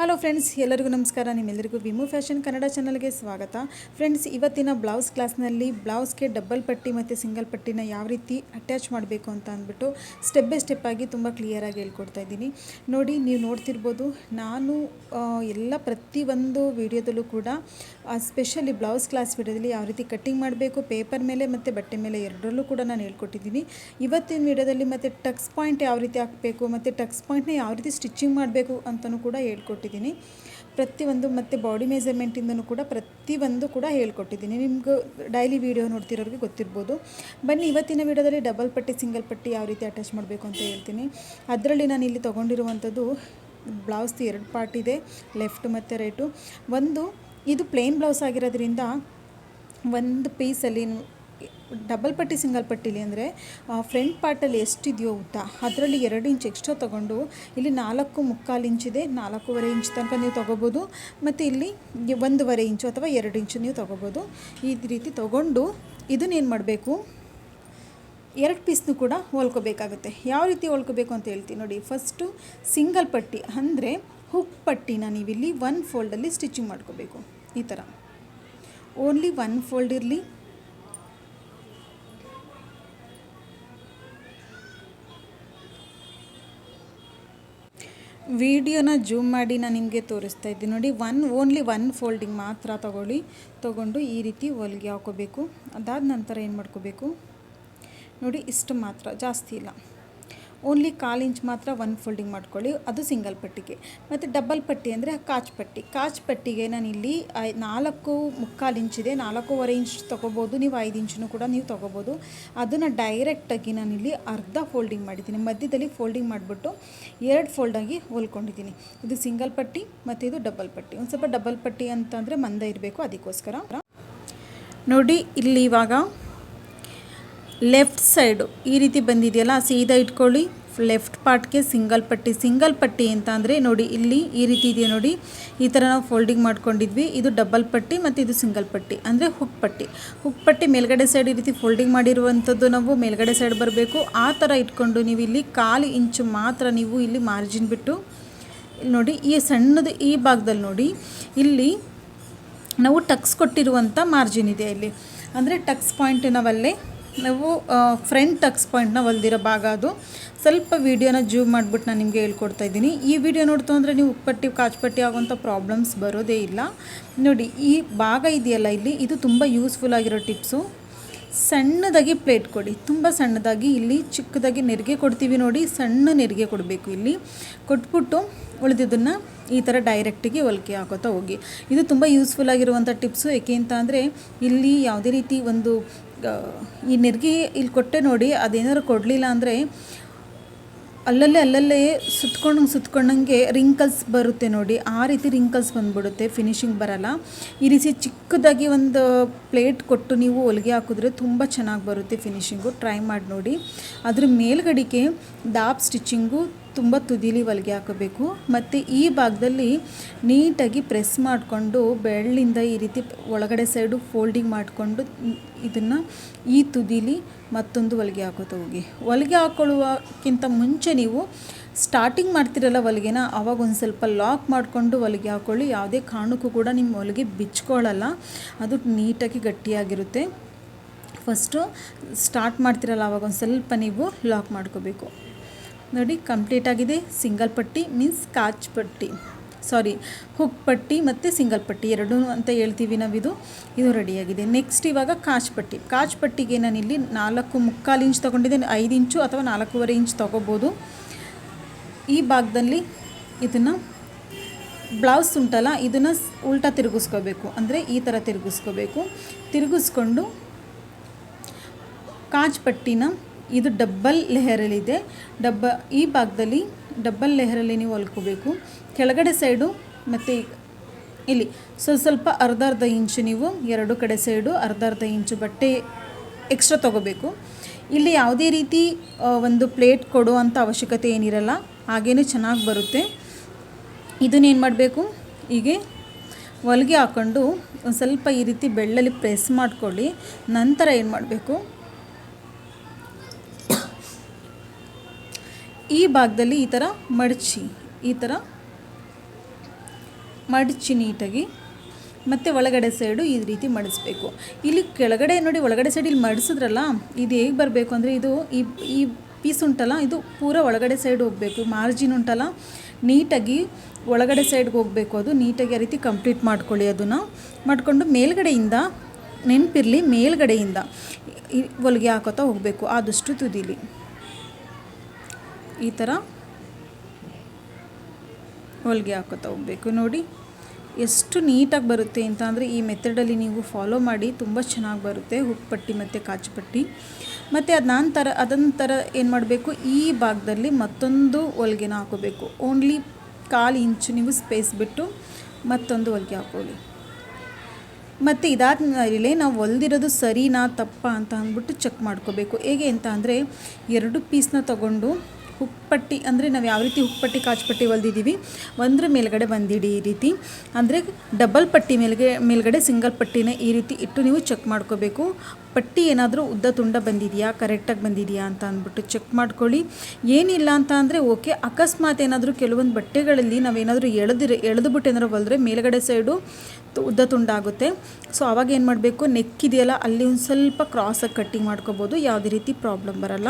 Hello friends ಎಲ್ಲರಿಗೂ ನಮಸ್ಕಾರ. ನಿಮ್ಮೆಲ್ಲರಿಗೂ ವಿಮು ಫ್ಯಾಷನ್ ಕನ್ನಡ ಚಾನಲ್ಗೆ ಸ್ವಾಗತ. ಫ್ರೆಂಡ್ಸ್ ಇವತ್ತಿನ ಬ್ಲೌಸ್ ಕ್ಲಾಸ್ನಲ್ಲಿ ಬ್ಲೌಸ್ಗೆ ಡಬಲ್ ಪಟ್ಟಿ ಮತ್ತು ಸಿಂಗಲ್ ಪಟ್ಟಿನ ಯಾವ ರೀತಿ ಅಟ್ಯಾಚ್ ಮಾಡಬೇಕು ಅಂತ ಅಂದ್ಬಿಟ್ಟು ಸ್ಟೆಪ್ ಬೈ ಸ್ಟೆಪ್ ಆಗಿ ತುಂಬ ಕ್ಲಿಯರಾಗಿ ಹೇಳ್ಕೊಡ್ತಾ ಇದ್ದೀನಿ. ನೋಡಿ, ನೀವು ನೋಡ್ತಿರ್ಬೋದು, ನಾನು ಎಲ್ಲ ಪ್ರತಿಯೊಂದು ವಿಡಿಯೋದಲ್ಲೂ ಕೂಡ ಸ್ಪೆಷಲಿ ಬ್ಲೌಸ್ ಕ್ಲಾಸ್ ವಿಡಿಯೋದಲ್ಲಿ ಯಾವ ರೀತಿ ಕಟ್ಟಿಂಗ್ ಮಾಡಬೇಕು ಪೇಪರ್ ಮೇಲೆ ಮತ್ತು ಬಟ್ಟೆ ಮೇಲೆ ಎರಡರಲ್ಲೂ ಕೂಡ ನಾನು ಹೇಳ್ಕೊಟ್ಟಿದ್ದೀನಿ. ಇವತ್ತಿನ ವಿಡಿಯೋದಲ್ಲಿ ಮತ್ತು ಟಕ್ಸ್ ಪಾಯಿಂಟ್ ಯಾವ ರೀತಿ ಹಾಕಬೇಕು, ಮತ್ತು ಟಕ್ಸ್ ಪಾಯಿಂಟ್ನ ಯಾವ ರೀತಿ ಸ್ಟಿಚಿಂಗ್ ಮಾಡಬೇಕು ಅಂತಲೂ ಕೂಡ ಹೇಳ್ಕೊಟ್ಟಿದ್ದೀನಿ. ಪ್ರತಿಯೊಂದು ಮತ್ತು ಬಾಡಿ ಮೆಜರ್ಮೆಂಟಿಂದನೂ ಕೂಡ ಪ್ರತಿಯೊಂದು ಕೂಡ ಹೇಳ್ಕೊಟ್ಟಿದ್ದೀನಿ. ನಿಮ್ಗೆ ಡೈಲಿ ವೀಡಿಯೋ ನೋಡ್ತಿರೋರಿಗೆ ಗೊತ್ತಿರ್ಬೋದು. ಬನ್ನಿ, ಇವತ್ತಿನ ವಿಡಿಯೋದಲ್ಲಿ ಡಬಲ್ ಪಟ್ಟಿ ಸಿಂಗಲ್ ಪಟ್ಟಿ ಯಾವ ರೀತಿ ಅಟ್ಯಾಚ್ ಮಾಡಬೇಕು ಅಂತ ಹೇಳ್ತೀನಿ. ಅದರಲ್ಲಿ ನಾನು ಇಲ್ಲಿ ತೊಗೊಂಡಿರುವಂಥದ್ದು ಬ್ಲೌಸ್ದು ಎರಡು ಪಾರ್ಟ್ ಇದೆ ಲೆಫ್ಟ್ ಮತ್ತು ರೈಟು ಒಂದು, ಇದು ಪ್ಲೇನ್ ಬ್ಲೌಸ್ ಆಗಿರೋದ್ರಿಂದ ಒಂದು ಪೀಸಲ್ಲಿ ಡಬಲ್ ಪಟ್ಟಿ, ಸಿಂಗಲ್ ಪಟ್ಟಿಲಿ ಅಂದರೆ ಫ್ರಂಟ್ ಪಾರ್ಟಲ್ಲಿ ಎಷ್ಟಿದೆಯೋ ಉದ್ದ ಅದರಲ್ಲಿ ಎರಡು ಇಂಚ್ ಎಕ್ಸ್ಟ್ರಾ ತೊಗೊಂಡು, ಇಲ್ಲಿ ನಾಲ್ಕು ಮುಕ್ಕಾಲು ಇಂಚಿದೆ ನಾಲ್ಕೂವರೆ ಇಂಚ್ ತನಕ ನೀವು ತೊಗೋಬೋದು, ಮತ್ತು ಇಲ್ಲಿ ಒಂದೂವರೆ ಇಂಚು ಅಥವಾ ಎರಡು ಇಂಚು ನೀವು ತೊಗೋಬೋದು. ಈ ರೀತಿ ತೊಗೊಂಡು ಇದನ್ನೇನು ಮಾಡಬೇಕು, ಎರಡು ಪೀಸ್ನು ಕೂಡ ಹೊಲ್ಕೋಬೇಕಾಗುತ್ತೆ. ಯಾವ ರೀತಿ ಹೊಲ್ಕೋಬೇಕು ಅಂತ ಹೇಳ್ತೀನಿ ನೋಡಿ ಫಸ್ಟು ಸಿಂಗಲ್ ಪಟ್ಟಿ ಅಂದರೆ ಹುಕ್ ಪಟ್ಟಿನ ನೀವಿಲ್ಲಿ ಒನ್ ಫೋಲ್ಡಲ್ಲಿ ಸ್ಟಿಚಿಂಗ್ ಮಾಡ್ಕೋಬೇಕು, ಈ ಥರ ಓನ್ಲಿ ಒನ್ ಫೋಲ್ಡ್ ಇರಲಿ ವಿಡಿಯೋನ ಜೂಮ್ ಮಾಡಿ ನಾನು ನಿಮಗೆ ತೋರಿಸ್ತಾ ಇದ್ದೀನಿ. ನೋಡಿ ಒನ್ ಓನ್ಲಿ ಒನ್ ಫೋಲ್ಡಿಂಗ್ ಮಾತ್ರ ತಗೊಳ್ಳಿ. ತೊಗೊಂಡು ಈ ರೀತಿ ಹೊಲಿಗೆ ಹಾಕೋಬೇಕು. ಅದಾದ ನಂತರ ಏನು ಮಾಡ್ಕೋಬೇಕು? ನೋಡಿ, ಇಷ್ಟು ಮಾತ್ರ. ಜಾಸ್ತಿ ಇಲ್ಲ. ಓನ್ಲಿ ಕಾಲು ಇಂಚ್ ಮಾತ್ರ ಒನ್ ಫೋಲ್ಡಿಂಗ್ ಮಾಡ್ಕೊಳ್ಳಿ. ಅದು ಸಿಂಗಲ್ ಪಟ್ಟಿಗೆ. ಮತ್ತು ಡಬಲ್ ಪಟ್ಟಿ ಅಂದರೆ ಕಾಚ್ ಪಟ್ಟಿ. ಕಾಚ್ ಪಟ್ಟಿಗೆ ನಾನಿಲ್ಲಿ ಐ- ನಾಲ್ಕು ಮುಕ್ಕಾಲು ಇಂಚಿದೆ ನಾಲ್ಕೂವರೆ ಇಂಚ್ ತೊಗೋಬೋದು. ನೀವು ಐದು ಇಂಚನ್ನು ಕೂಡ ನೀವು ತೊಗೋಬೋದು. ಅದನ್ನು ಡೈರೆಕ್ಟಾಗಿ ಇಲ್ಲಿ ಅರ್ಧ ಫೋಲ್ಡಿಂಗ್ ಮಾಡಿದ್ದೀನಿ. ಮಧ್ಯದಲ್ಲಿ ಫೋಲ್ಡಿಂಗ್ ಮಾಡಿಬಿಟ್ಟು ಎರಡು ಫೋಲ್ಡಾಗಿ ಹೊಲ್ಕೊಂಡಿದ್ದೀನಿ. ಇದು ಸಿಂಗಲ್ ಪಟ್ಟಿ, ಮತ್ತು ಇದು ಡಬಲ್ ಪಟ್ಟಿ. ಒಂದು ಸ್ವಲ್ಪ ಡಬಲ್ ಪಟ್ಟಿ ಅಂತಂದರೆ ಮಂದ ಇರಬೇಕು. ಅದಕ್ಕೋಸ್ಕರ. ನೋಡಿ, ಇಲ್ಲಿ ಇವಾಗ ಲೆಫ್ಟ್ ಸೈಡು ಈ ರೀತಿ ಬಂದಿದೆಯಲ್ಲ, ಸೀದಾ ಇಟ್ಕೊಳ್ಳಿ. ಲೆಫ್ಟ್ ಪಾರ್ಟ್ಗೆ ಸಿಂಗಲ್ ಪಟ್ಟಿ. ಸಿಂಗಲ್ ಪಟ್ಟಿ ಅಂತ ಅಂದರೆ ನೋಡಿ, ಇಲ್ಲಿ ಈ ರೀತಿ ಇದೆಯಾ ನೋಡಿ. ಈ ಥರ ನಾವು ಫೋಲ್ಡಿಂಗ್ ಮಾಡ್ಕೊಂಡಿದ್ವಿ. ಇದು ಡಬಲ್ ಪಟ್ಟಿ ಮತ್ತು ಇದು ಸಿಂಗಲ್ ಪಟ್ಟಿ. ಅಂದರೆ ಹುಕ್ ಪಟ್ಟಿ. ಹುಕ್ ಪಟ್ಟಿ ಮೇಲ್ಗಡೆ ಸೈಡ್ ಈ ರೀತಿ ಫೋಲ್ಡಿಂಗ್ ಮಾಡಿರುವಂಥದ್ದು ನಾವು ಮೇಲ್ಗಡೆ ಸೈಡ್ ಬರಬೇಕು. ಆ ಥರ ಇಟ್ಕೊಂಡು ನೀವು ಇಲ್ಲಿ ಕಾಲು ಇಂಚು ಮಾತ್ರ ನೀವು ಇಲ್ಲಿ ಮಾರ್ಜಿನ್ ಬಿಟ್ಟು ನೋಡಿ, ಈ ಸಣ್ಣದು ಈ ಭಾಗದಲ್ಲಿ ನೋಡಿ, ಇಲ್ಲಿ ನಾವು ಟಕ್ಸ್ ಕೊಟ್ಟಿರುವಂಥ ಮಾರ್ಜಿನ್ ಇದೆ ಇಲ್ಲಿ. ಅಂದರೆ ಟಕ್ಸ್ ಪಾಯಿಂಟ್ ನಾವಲ್ಲೇ ನಾವು ಫ್ರಂಟ್ ಟಕ್ಸ್ ಪಾಯಿಂಟ್ನ ಹೊಲ್ದಿರೋ ಭಾಗ ಅದು. ಸ್ವಲ್ಪ ವೀಡಿಯೋನ ಜೂಮ್ ಮಾಡಿಬಿಟ್ಟು ನಾನು ನಿಮಗೆ ಹೇಳ್ಕೊಡ್ತಾ ಇದ್ದೀನಿ. ಈ ವಿಡಿಯೋ ನೋಡ್ತು ಅಂದರೆ ನೀವು ಉಪ್ಪಟ್ಟಿ, ಕಾಚುಪಟ್ಟಿ ಆಗುವಂಥ ಪ್ರಾಬ್ಲಮ್ಸ್ ಬರೋದೇ ಇಲ್ಲ. ನೋಡಿ, ಈ ಭಾಗ ಇದೆಯಲ್ಲ ಇಲ್ಲಿ, ಇದು ತುಂಬ ಯೂಸ್ಫುಲ್ ಆಗಿರೋ ಟಿಪ್ಸು ಸಣ್ಣದಾಗಿ ಪ್ಲೇಟ್ ಕೊಡಿ. ತುಂಬ ಸಣ್ಣದಾಗಿ, ಇಲ್ಲಿ ಚಿಕ್ಕದಾಗಿ ನೆರಿಗೆ ಕೊಡ್ತೀವಿ ನೋಡಿ, ಸಣ್ಣ ನೆರಿಗೆ ಕೊಡಬೇಕು ಇಲ್ಲಿ. ಕೊಟ್ಬಿಟ್ಟು ಉಳಿದಿದ್ದನ್ನು ಈ ಥರ ಡೈರೆಕ್ಟಿಗೆ ಹೊಲಿಕೆ ಹಾಕೋತಾ ಹೋಗಿ. ಇದು ತುಂಬ ಯೂಸ್ಫುಲ್ ಆಗಿರುವಂಥ ಟಿಪ್ಸು ಏಕೆ ಅಂತ ಅಂದರೆ, ಇಲ್ಲಿ ಯಾವುದೇ ರೀತಿ ಒಂದು ಈ ನೆರಿಗೆ ಇಲ್ಲಿ ಕೊಟ್ಟೆ ನೋಡಿ, ಅದೇನಾದ್ರು ಕೊಡಲಿಲ್ಲ ಅಂದರೆ ಅಲ್ಲಲ್ಲೇ ಅಲ್ಲಲ್ಲೇ ಸುತ್ಕೊಂಡಂಗೆ ಸುತ್ಕೊಂಡಂಗೆ ರಿಂಕಲ್ಸ್ ಬರುತ್ತೆ ನೋಡಿ. ಆ ರೀತಿ ರಿಂಕಲ್ಸ್ ಬಂದುಬಿಡುತ್ತೆ ಫಿನಿಶಿಂಗ್ ಬರಲ್ಲ. ಈ ರೀತಿ ಚಿಕ್ಕದಾಗಿ ಒಂದು ಪ್ಲೇಟ್ ಕೊಟ್ಟು ನೀವು ಹೊಲಿಗೆ ಹಾಕಿದ್ರೆ ತುಂಬ ಚೆನ್ನಾಗಿ ಬರುತ್ತೆ ಫಿನಿಶಿಂಗು ಟ್ರೈ ಮಾಡಿ ನೋಡಿ. ಅದ್ರ ಮೇಲ್ಗಡೆಗೆ ಡಾಬ್ ಸ್ಟಿಚಿಂಗು ತುಂಬ ತುದಿಲಿ ಹೊಲಿಗೆ ಹಾಕೋಬೇಕು. ಮತ್ತು ಈ ಭಾಗದಲ್ಲಿ ನೀಟಾಗಿ ಪ್ರೆಸ್ ಮಾಡಿಕೊಂಡು ಬೆಳ್ಳಿಂದ ಈ ರೀತಿ ಒಳಗಡೆ ಸೈಡು ಫೋಲ್ಡಿಂಗ್ ಮಾಡಿಕೊಂಡು ಇದನ್ನು ಈ ತುದಿಲಿ ಮತ್ತೊಂದು ಹೊಲಿಗೆ ಹಾಕೋತಾ ಹೋಗಿ. ಹೊಲಿಗೆ ಹಾಕೊಳ್ಳುವಕ್ಕಿಂತ ಮುಂಚೆ ನೀವು ಸ್ಟಾರ್ಟಿಂಗ್ ಮಾಡ್ತಿರಲ್ಲ ಹೊಲಿಗೆನ ಆವಾಗ ಒಂದು ಸ್ವಲ್ಪ ಲಾಕ್ ಮಾಡಿಕೊಂಡು ಹೊಲಿಗೆ ಹಾಕೊಳ್ಳಿ. ಯಾವುದೇ ಕಾರಣಕ್ಕೂ ಕೂಡ ನಿಮ್ಮ ಹೊಲಿಗೆ ಬಿಚ್ಕೊಳ್ಳಲ್ಲ. ಅದು ನೀಟಾಗಿ ಗಟ್ಟಿಯಾಗಿರುತ್ತೆ. ಫಸ್ಟು ಸ್ಟಾರ್ಟ್ ಮಾಡ್ತಿರಲ್ಲ, ಅವಾಗ ಒಂದು ಸ್ವಲ್ಪ ನೀವು ಲಾಕ್ ಮಾಡ್ಕೋಬೇಕು. ನೋಡಿ ಕಂಪ್ಲೀಟ್ ಆಗಿದೆ. ಸಿಂಗಲ್ ಪಟ್ಟಿ ಮೀನ್ಸ್ ಕಾಚ್ ಪಟ್ಟಿ. ಸಾರಿ ಹುಕ್ ಪಟ್ಟಿ ಮತ್ತು ಸಿಂಗಲ್ ಪಟ್ಟಿ. ಎರಡೂ ಅಂತ ಹೇಳ್ತೀವಿ ನಾವಿದು. ಇದು ರೆಡಿಯಾಗಿದೆ ನೆಕ್ಸ್ಟ್ ಇವಾಗ ಕಾಚ್ ಪಟ್ಟಿ. ಕಾಚ್ ಪಟ್ಟಿಗೆ ನಾನಿಲ್ಲಿ ನಾಲ್ಕು ಮುಕ್ಕಾಲು ಇಂಚ್ ತೊಗೊಂಡಿದ್ದೇನೆ. ಐದು ಇಂಚು ಅಥವಾ ನಾಲ್ಕೂವರೆ ಇಂಚ್ ತೊಗೋಬೋದು. ಈ ಭಾಗದಲ್ಲಿ ಇದನ್ನು ಬ್ಲೌಸ್ ಉಂಟಲ್ಲ, ಇದನ್ನು ಉಲ್ಟಾ ತಿರುಗಿಸ್ಕೋಬೇಕು. ಅಂದರೆ ಈ ಥರ ತಿರುಗಿಸ್ಕೋಬೇಕು. ತಿರುಗಿಸ್ಕೊಂಡು ಕಾಚ್ ಪಟ್ಟಿನ ಇದು ಡಬ್ಬಲ್ ಲೆಹರಲ್ಲಿದೆ. ಡಬ್ಬ, ಈ ಭಾಗದಲ್ಲಿ ಡಬ್ಬಲ್ ಲೆಹರಲ್ಲಿ ನೀವು ಹೊಲ್ಕೋಬೇಕು. ಕೆಳಗಡೆ ಸೈಡು ಮತ್ತು ಇಲ್ಲಿ ಸ್ವಲ್ಪ ಸ್ವಲ್ಪ ಅರ್ಧ ಅರ್ಧ ಇಂಚು ನೀವು ಎರಡು ಕಡೆ ಸೈಡು ಅರ್ಧ ಅರ್ಧ ಇಂಚು ಬಟ್ಟೆ ಎಕ್ಸ್ಟ್ರಾ ತೊಗೋಬೇಕು. ಇಲ್ಲಿ ಯಾವುದೇ ರೀತಿ ಒಂದು ಪ್ಲೇಟ್ ಕೊಡುವಂಥ ಅವಶ್ಯಕತೆ ಏನಿರಲ್ಲ ಹಾಗೇ ಚೆನ್ನಾಗಿ ಬರುತ್ತೆ. ಇದನ್ನೇನು ಮಾಡಬೇಕು, ಹೀಗೆ ಹೊಲಿಗೆ ಹಾಕ್ಕೊಂಡು ಒಂದು ಸ್ವಲ್ಪ ಈ ರೀತಿ ಬೆಳ್ಳಲ್ಲಿ ಪ್ರೆಸ್ ಮಾಡ್ಕೊಳ್ಳಿ. ನಂತರ ಏನು ಮಾಡಬೇಕು ಈ ಭಾಗದಲ್ಲಿ ಈ ಥರ ಮಡಚಿ, ಈ ಥರ ಮಡಚಿ ನೀಟಾಗಿ ಮತ್ತು ಒಳಗಡೆ ಸೈಡು ಈ ರೀತಿ ಮಡಿಸ್ಬೇಕು. ಇಲ್ಲಿ ಕೆಳಗಡೆ ನೋಡಿ, ಒಳಗಡೆ ಸೈಡ್ ಇಲ್ಲಿ ಮಡಿಸಿದ್ರಲ್ಲ, ಇದು ಹೇಗೆ ಬರಬೇಕು ಅಂದರೆ ಇದು ಈ ಈ ಪೀಸ್ ಉಂಟಲ್ಲ, ಇದು ಪೂರ ಒಳಗಡೆ ಸೈಡ್ ಹೋಗಬೇಕು. ಮಾರ್ಜಿನ್ ಉಂಟಲ್ಲ, ನೀಟಾಗಿ ಒಳಗಡೆ ಸೈಡ್ಗೆ ಹೋಗಬೇಕು ಅದು. ನೀಟಾಗಿ ಆ ರೀತಿ ಕಂಪ್ಲೀಟ್ ಮಾಡ್ಕೊಳ್ಳಿ ಅದನ್ನು. ಮಾಡಿಕೊಂಡು ಮೇಲ್ಗಡೆಯಿಂದ ನೆನಪಿರಲಿ, ಮೇಲ್ಗಡೆಯಿಂದ ಹೊಲಿಗೆ ಹಾಕೋತಾ ಹೋಗಬೇಕು. ಆದಷ್ಟು ತುದಿಲಿ. ಈ ಥರ ಹೊಲಿಗೆ ಹಾಕೋತಾ ಹೋಗಬೇಕು. ನೋಡಿ, ಎಷ್ಟು ನೀಟಾಗಿ ಬರುತ್ತೆ ಅಂತ ಅಂದರೆ ಈ ಮೆಥಡಲ್ಲಿ ನೀವು ಫಾಲೋ ಮಾಡಿ ತುಂಬ ಚೆನ್ನಾಗಿ ಬರುತ್ತೆ. ಹುಪ್ಪಟ್ಟಿ ಮತ್ತು ಕಾಚುಪಟ್ಟಿ. ಮತ್ತು ಅದು ನಂತರ ಅದೊಂಥರ ಏನು ಮಾಡಬೇಕು? ಈ ಭಾಗದಲ್ಲಿ ಮತ್ತೊಂದು ಹೊಲಿಗೆನ ಹಾಕೋಬೇಕು. ಓನ್ಲಿ ಕಾಲು ಇಂಚು ನೀವು ಸ್ಪೇಸ್ ಬಿಟ್ಟು ಮತ್ತೊಂದು ಹೊಲಿಗೆ ಹಾಕೊಳ್ಳಿ. ಮತ್ತು ಇದಾದ ಮೇಲೆ ನಾವು ಹೊಲ್ದಿರೋದು ಸರಿನಾ ತಪ್ಪ ಅಂತ ಅಂದ್ಬಿಟ್ಟು ಚೆಕ್ ಮಾಡ್ಕೋಬೇಕು. ಹೇಗೆ ಅಂತ ಅಂದರೆ, ಎರಡು ಪೀಸ್ನ ತಗೊಂಡು ಹುಪ್ಪಟ್ಟಿ ಅಂದರೆ ನಾವು ಯಾವ ರೀತಿ ಹುಪ್ಪಟ್ಟಿ, ಕಾಚುಪಟ್ಟಿ ಹೊಲ್ದಿದ್ದೀವಿ? ಒಂದ್ರ ಮೇಲ್ಗಡೆ ಬಂದಿಡಿ ಈ ರೀತಿ. ಅಂದರೆ ಡಬಲ್ ಪಟ್ಟಿ ಮೇಲ್ಗೆ, ಮೇಲ್ಗಡೆ ಸಿಂಗಲ್ ಪಟ್ಟಿನ ಈ ರೀತಿ ಇಟ್ಟು ನೀವು ಚೆಕ್ ಮಾಡ್ಕೋಬೇಕು. ಪಟ್ಟಿ ಏನಾದರೂ ಉದ್ದ ತುಂಡ ಬಂದಿದೆಯಾ ಕರೆಕ್ಟಾಗಿ ಬಂದಿದೆಯಾ ಅಂತ ಅಂದ್ಬಿಟ್ಟು ಚೆಕ್ ಮಾಡ್ಕೊಳ್ಳಿ. ಏನಿಲ್ಲ ಅಂತ ಅಂದರೆ ಓಕೆ, ಅಕಸ್ಮಾತ್ ಏನಾದರೂ ಕೆಲವೊಂದು ಬಟ್ಟೆಗಳಲ್ಲಿ ನಾವೇನಾದರೂ ಎಳೆದಿರ ಎಳೆದುಬಿಟ್ಟು ಏನಾದರೂ ಹೊಲಿದ್ರೆ ಮೇಲ್ಗಡೆ ಸೈಡು ಉದ್ದ ತುಂಡಾಗುತ್ತೆ ಸೊ ಅವಾಗ ಏನು ಮಾಡಬೇಕು? ನೆಕ್ಕಿದೆಯಲ್ಲ, ಅಲ್ಲಿ ಒಂದು ಸ್ವಲ್ಪ ಕ್ರಾಸಾಗಿ ಕಟ್ಟಿಂಗ್ ಮಾಡ್ಕೋಬೋದು. ಯಾವುದೇ ರೀತಿ ಪ್ರಾಬ್ಲಮ್ ಬರಲ್ಲ.